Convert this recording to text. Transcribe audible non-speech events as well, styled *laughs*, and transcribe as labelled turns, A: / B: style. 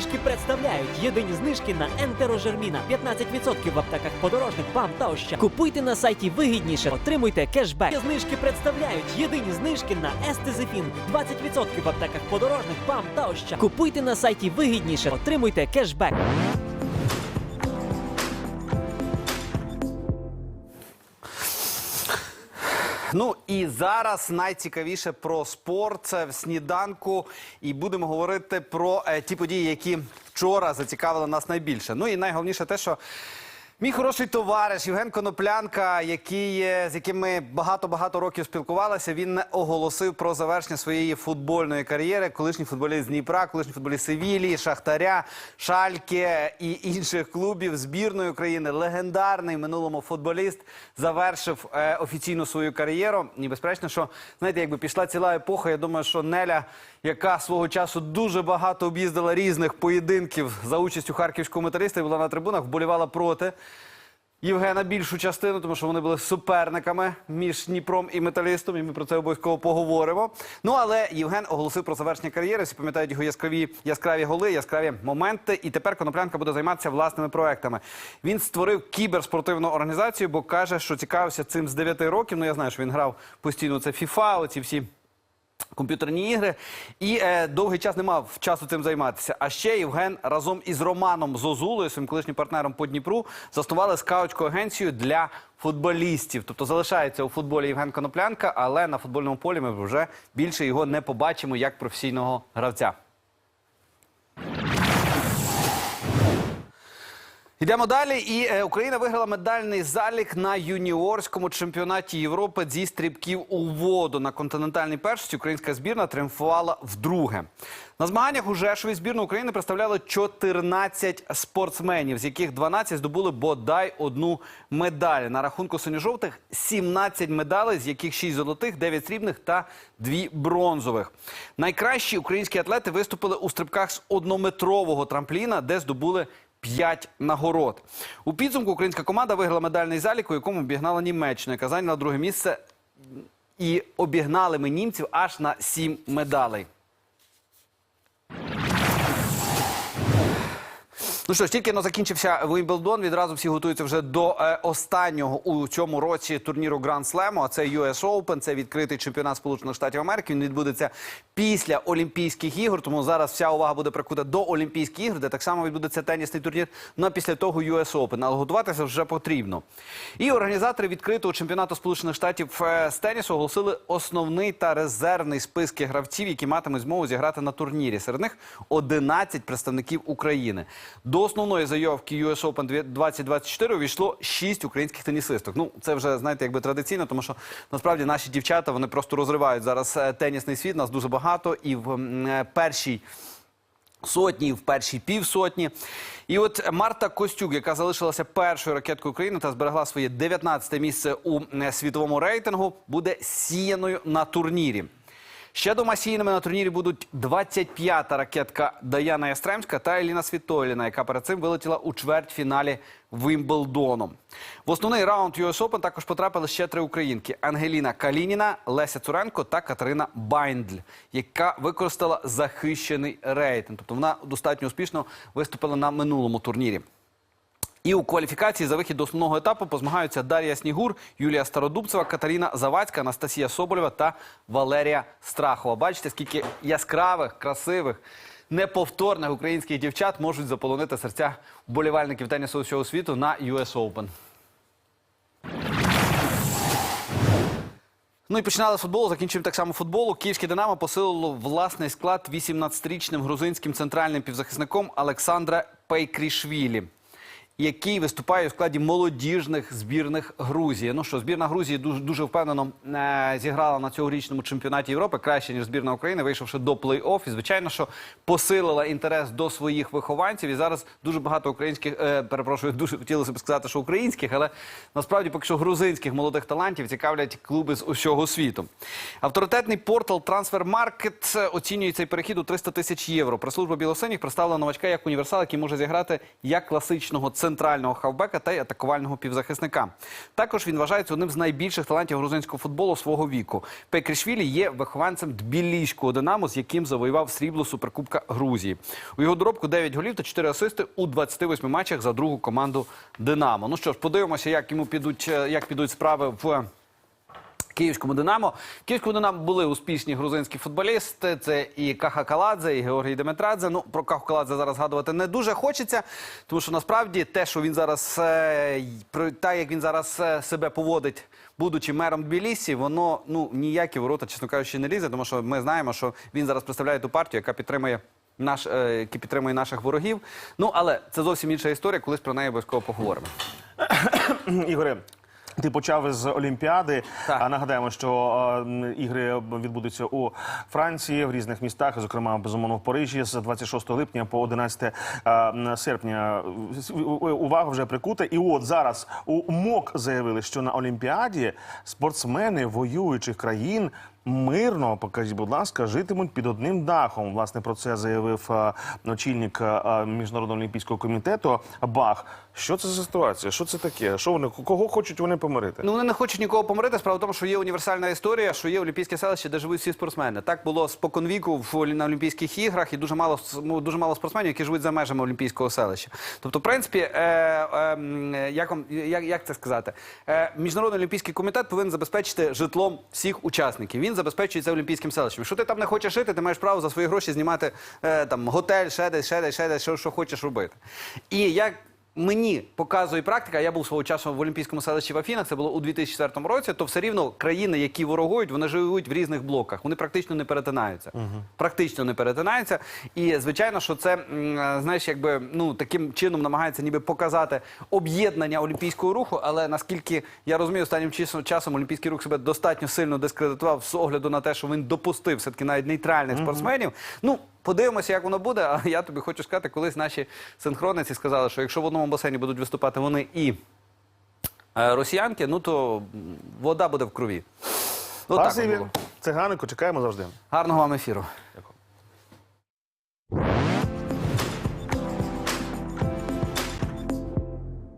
A: знижки представляють єдині знижки на ентерожерміна. 15% в аптеках подорожних ПАМ та ще. Купуйте на сайті вигідніше, отримуйте кешбек. Знижки представляють єдині знижки на естезефін. 20% в аптеках подорожних ПАМ та ще. Купуйте на сайті вигідніше, отримуйте кешбек.
B: Ну і зараз найцікавіше про спорт це в сніданку. І будемо говорити про е, ті події, які вчора зацікавили нас найбільше. Ну і найголовніше те, що мій хороший товариш Євген Коноплянка, який, з яким ми багато-багато років спілкувалися, він оголосив про завершення своєї футбольної кар'єри. Колишній футболіст Дніпра, колишній футболіст Севілії, Шахтаря, Шальке і інших клубів збірної України. Легендарний минулому футболіст завершив е, офіційну свою кар'єру. І безперечно, що знаєте, якби пішла ціла епоха. Я думаю, що Неля, яка свого часу дуже багато об'їздила різних поєдинків за участю харківського металіста і була на трибунах, вболівала проти. Євгена більшу частину, тому що вони були суперниками між Дніпром і металістом, і ми про це обов'язково поговоримо. Ну але Євген оголосив про завершення кар'єри. Всі пам'ятають його яскраві, яскраві голи, яскраві моменти. І тепер Коноплянка буде займатися власними проектами. Він створив кіберспортивну організацію, бо каже, що цікавився цим з 9 років. Ну я знаю, що він грав постійно. Це FIFA, оці всі комп'ютерні ігри, і е, довгий час не мав часу цим займатися. А ще Євген разом із Романом Зозулою, своїм колишнім партнером по Дніпру, заснували скаутську агенцію для футболістів. Тобто залишається у футболі Євген Коноплянка, але на футбольному полі ми вже більше його не побачимо як професійного гравця. Йдемо далі. І е, Україна виграла медальний залік на юніорському чемпіонаті Європи зі стрибків у воду. На континентальній першості українська збірна тріумфувала вдруге. На змаганнях у Жешові збірну України представляли 14 спортсменів, з яких 12 здобули бодай одну медаль. На рахунку синьо-жовтих 17 медалей, з яких 6 золотих, 9 срібних та 2 бронзових. Найкращі українські атлети виступили у стрибках з однометрового трампліна, де здобули 5 нагород. У підсумку українська команда виграла медальний залік, у якому обігнала Німеччина, яка зайняла друге місце. І обігнали ми німців аж на 7 медалей. Ну що ж, тільки но закінчився Вимблдон. Відразу всі готуються вже до е, останнього у цьому році турніру Гранд Слему. А це US Open, це відкритий чемпіонат Сполучених Штатів Америки. Він відбудеться після Олімпійських ігор. Тому зараз вся увага буде прикута до Олімпійських ігор, де так само відбудеться тенісний турнір. Ну а після того US Open. Але готуватися вже потрібно. І організатори відкритого чемпіонату Сполучених Штатів е, з тенісу оголосили основний та резервний списки гравців, які матимуть змогу зіграти на турнірі. Серед них 11 представників України. До основної заявки US Open 2024 увійшло 6 українських тенісисток. Ну, це вже, знаєте, якби традиційно, тому що насправді наші дівчата вони просто розривають зараз е, тенісний світ. Нас дуже багато. І в е, першій сотні, в першій півсотні. І от Марта Костюк, яка залишилася першою ракеткою України та зберегла своє 19 місце у е, світовому рейтингу, буде сіяною на турнірі. Ще двома сіяними на турнірі будуть 25-та ракетка Даяна Ястремська та Еліна Світоліна, яка перед цим вилетіла у чвертьфіналі Вимблдону. В основний раунд US Open також потрапили ще три українки: Ангеліна Калініна, Леся Цуренко та Катерина Байндль, яка використала захищений рейтинг. Тобто вона достатньо успішно виступила на минулому турнірі. І у кваліфікації за вихід до основного етапу позмагаються Дар'я Снігур, Юлія Стародубцева, Катерина Завадська, Анастасія Соболєва та Валерія Страхова. Бачите, скільки яскравих, красивих, неповторних українських дівчат можуть заполонити серця вболівальників тенісу усього світу на US Open. Ну і починали з футболу, закінчуємо так само футболу. Київське Динамо посилило власний склад 18-річним грузинським центральним півзахисником Олександра Пейкрішвілі, який виступає у складі молодіжних збірних Грузії. Ну що, збірна Грузії дуже, дуже впевнено е, зіграла на цьогорічному чемпіонаті Європи краще, ніж збірна України, вийшовши до плей-офф. Звичайно, що посилила інтерес до своїх вихованців. І зараз дуже багато українських, е, перепрошую, *laughs* дуже хотілося б сказати, що українських, але насправді поки що грузинських молодих талантів цікавлять клуби з усього світу. Авторитетний портал Transfermarkt оцінює цей перехід у 300 тисяч євро. Прес-служба білосиніх представила новачка як універсал, який може зіграти як класичного центру. Центрального хавбека та й атакувального півзахисника. Також він вважається одним з найбільших талантів грузинського футболу свого віку. Пекрішвілі є вихованцем Тбіліського Динамо, з яким завоював срібло Суперкубка Грузії. У його доробку 9 голів та 4 асисти у 28 матчах за другу команду Динамо. Ну що ж, подивимося, як йому підуть, е, як підуть справи в. Київському Динамо. Київському Динамо були успішні грузинські футболісти. Це і Каха Каладзе, і Георгій Деметрадзе. Ну про Каху Каладзе зараз згадувати не дуже хочеться, тому що насправді те, що він зараз е, та як він зараз е, себе поводить, будучи мером Тбілісі, воно ну ніякі ворота, чесно кажучи, не лізе, тому що ми знаємо, що він зараз представляє ту партію, яка підтримує. Наш, е, які підтримує наших ворогів. Ну але це зовсім інша історія, колись про неї обов'язково поговоримо.
C: Ігоре. Ти почав із Олімпіади.
B: Так.
C: А нагадаємо, що е, ігри відбудуться у Франції в різних містах, зокрема безумовно в Парижі з 26 липня по 11 е, серпня. Увага вже прикута. І от зараз у МОК заявили, що на Олімпіаді спортсмени воюючих країн. Мирно, покажіть, будь ласка, житимуть під одним дахом. Власне, про це заявив е, очільник е, міжнародного олімпійського комітету Бах. Що це за ситуація? Що це таке? Що вони кого хочуть вони помирити?
B: Ну вони не хочуть нікого помирити. Справа в тому, що є універсальна історія, що є олімпійське селище, де живуть всі спортсмени. Так було споконвіку в на Олімпійських іграх, і дуже мало дуже мало спортсменів, які живуть за межами олімпійського селища. Тобто, в принципі, е, е, як, вам- як, як це сказати? Е, Міжнародний олімпійський комітет повинен забезпечити житлом всіх учасників. Він забезпечує це олімпійським селищем. Якщо ти там не хочеш жити, ти маєш право за свої гроші знімати е, там готель, ще десь, ще десь, ще десь, що, що хочеш робити. І як Мені показує практика, я був свого часу в Олімпійському селищі в Афінах, це було у 2004 році, то все рівно країни, які ворогують, вони живуть в різних блоках. Вони практично не перетинаються. Практично не перетинаються. І звичайно, що це, е, знаєш, якби ну таким чином намагається ніби показати об'єднання олімпійського руху. Але наскільки я розумію, останнім часом, часом олімпійський рух себе достатньо сильно дискредитував з огляду на те, що він допустив все-таки навіть нейтральних спортсменів. Ну, Подивимося, як воно буде. А я тобі хочу сказати, колись наші синхрониці сказали, що якщо в одному басейні будуть виступати вони і е, росіянки, ну то вода буде в крові. Ну, так
C: Спасибі.
B: було.
C: Циганику, чекаємо завжди.
B: Гарного вам ефіру.